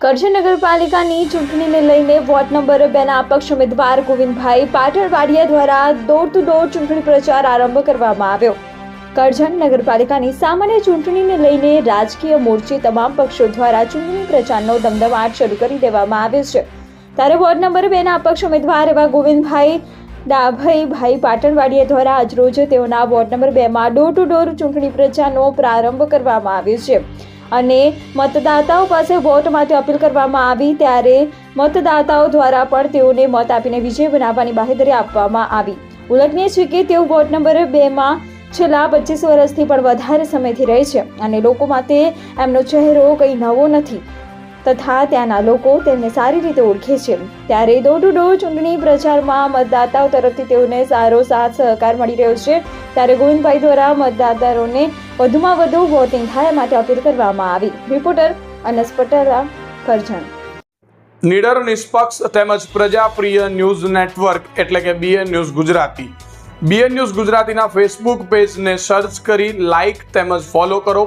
કરજણ નગરપાલિકાની ચૂંટણીને લઈને વોર્ડ નંબર બેના અપક્ષ ઉમેદવાર ગોવિંદભાઈ પાટણવાડિયા દ્વારા ડોર ટુ ડોર ચૂંટણી પ્રચાર આરંભ કરવામાં આવ્યો. કરજણ નગરપાલિકાની સામાન્ય ચૂંટણીને લઈને રાજકીય મોરચે તમામ પક્ષો દ્વારા ચૂંટણી પ્રચારનો દમદમાટ શરૂ કરી દેવામાં આવ્યો છે. ત્યારે વોર્ડ નંબર બેના અપક્ષ ઉમેદવાર એવા ગોવિંદભાઈ ડાભાઈભાઈ પાટણવાડિયા દ્વારા આજરોજ તેઓના વોર્ડ નંબર બેમાં ડોર ટુ ડોર ચૂંટણી પ્રચારનો પ્રારંભ કરવામાં આવ્યો છે. અને મતદાતાઓ પાસે વોટ માટે અપીલ કરવામાં આવી ત્યારે મતદાતાઓ દ્વારા પણ તેઓને મત આપીને વિજય બનાવવાની બાહેધરી આપવામાં આવી. ઉલ્લેખનીય છે કે તેઓ વોર્ડ નંબર બેમાં છેલ્લા પચીસ વર્ષથી પણ વધારે સમયથી રહે છે અને લોકો માટે એમનો ચહેરો કંઈ નવો નથી તથા ત્યાંના લોકો તેમને સારી રીતે ઓળખે છે. ત્યારે ડોર ટુ ચૂંટણી પ્રચારમાં મતદાતાઓ તરફથી તેઓને સારો સાથ સહકાર મળી રહ્યો છે. ત્યારે ગોવિંદભાઈ દ્વારા મતદાતાઓને વધુમાં વધુ વોટિંગ થાય માટે અપીલ કરવામાં આવી. રિપોર્ટર અનસ પટેલા કરજણ. નિડર, નિષ્પક્ષ તેમજ પ્રજાપ્રિય ન્યૂઝ નેટવર્ક એટલે કે BN news Gujarati. BN news ગુજરાતીના ફેસબુક પેજને સર્ચ કરી લાઇક તેમજ ફોલો કરો.